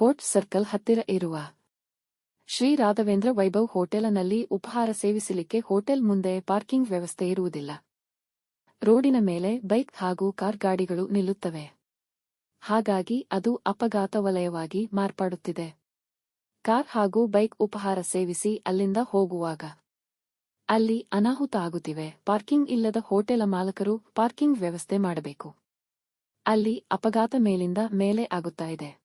Court circle ಹತ್ತಿರ ಇರುವ ಶ್ರೀ ರಾಘವೇಂದ್ರ ವೈಭವ್ ಹೋಟೆಲನಲ್ಲಿ ಉಪಹಾರ ಸೇವಿಸಲಿಕ್ಕೆ ಹೋಟೆಲ್ ಮುಂದೆ ಪಾರ್ಕಿಂಗ್ ವ್ಯವಸ್ಥೆ ಇರುವುದಿಲ್ಲ. ರೋಡಿನ ಮೇಲೆ ಬೈಕ್ ಹಾಗೂ ಕಾರ್ ಗಾಡಿಗಳು ನಿಲ್ಲುತ್ತವೆ. ಹಾಗಾಗಿ ಅದು ಅಪಘಾತ ವಲಯವಾಗಿ ಮಾರ್ಪಾಡುತ್ತಿದೆ. ಕಾರ್ ಹಾಗೂ ಬೈಕ್ ಉಪಹಾರ ಸೇವಿಸಿ ಅಲ್ಲಿಂದ ಹೋಗುವಾಗ ಅಲ್ಲಿ ಅನಾಹುತ ಆಗುತ್ತಿವೆ. ಪಾರ್ಕಿಂಗ್ ಇಲ್ಲದ ಹೋಟೆಲ ಮಾಲಕರು ಪಾರ್ಕಿಂಗ್ ವ್ಯವಸ್ಥೆ ಮಾಡಬೇಕು. ಅಲ್ಲಿ ಅಪಘಾತ ಮೇಲಿಂದ ಮೇಲೆ ಆಗುತ್ತಾ ಇದೆ.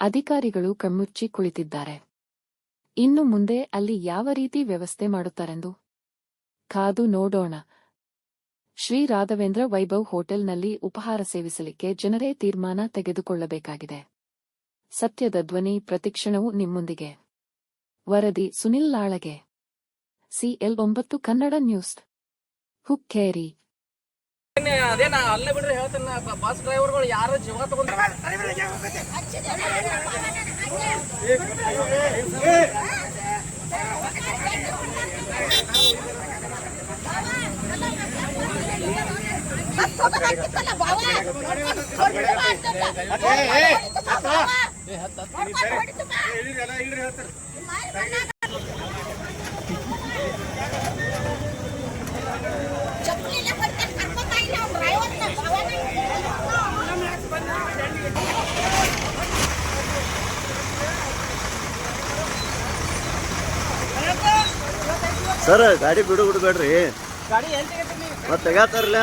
ಅಧಿಕಾರಿಗಳು ಕಣ್ಮುಚ್ಚಿ ಕುಳಿತಿದ್ದಾರೆ. ಇನ್ನು ಮುಂದೆ ಅಲ್ಲಿ ಯಾವ ರೀತಿ ವ್ಯವಸ್ಥೆ ಮಾಡುತ್ತಾರೆಂದು? ಕಾದು ನೋಡೋಣ. ಶ್ರೀ ರಾಘವೇಂದ್ರ ವೈಭವ್ ಹೋಟೆಲ್ನಲ್ಲಿ ಉಪಹಾರ ಸೇವಿಸಲಿಕ್ಕೆ ಜನರೇ ತೀರ್ಮಾನ ತೆಗೆದುಕೊಳ್ಳಬೇಕಾಗಿದೆ. ಸತ್ಯದ ಧ್ವನಿ ಪ್ರತಿಕ್ಷಣವೂ ನಿಮ್ಮೊಂದಿಗೆ. ವರದಿ ಸುನಿಲ್ ಲಾಳಗೆ ಸಿಎಲ್ ಒಂಬತ್ತು ಕನ್ನಡ ನ್ಯೂಸ್. ಹುಕ್ಕೇರಿ. ಏನೇ ಅದೇನ ಅಲ್ಲೇ ಬಿಡ್ರಿ ಹೇಳ್ತೇನೆ ಬಸ್ ಡ್ರೈವರ್ಗಳು ಯಾರು ಜೀವ ತಗೊಂಡ್ ಚಪ್ಪಲಿಲ್ಲ ಸರ್ ಗಾಡಿ ಬಿಡು ಬಿಡ್ಬೇಡ್ರಿ. ಗಾಡಿ ಎಲ್ಲಿ ತೆಗಿತೀರಿ ನೀವು? ಮತ್ತೆ ತೆಗ್ಯಾತಾರಲ್ಲ.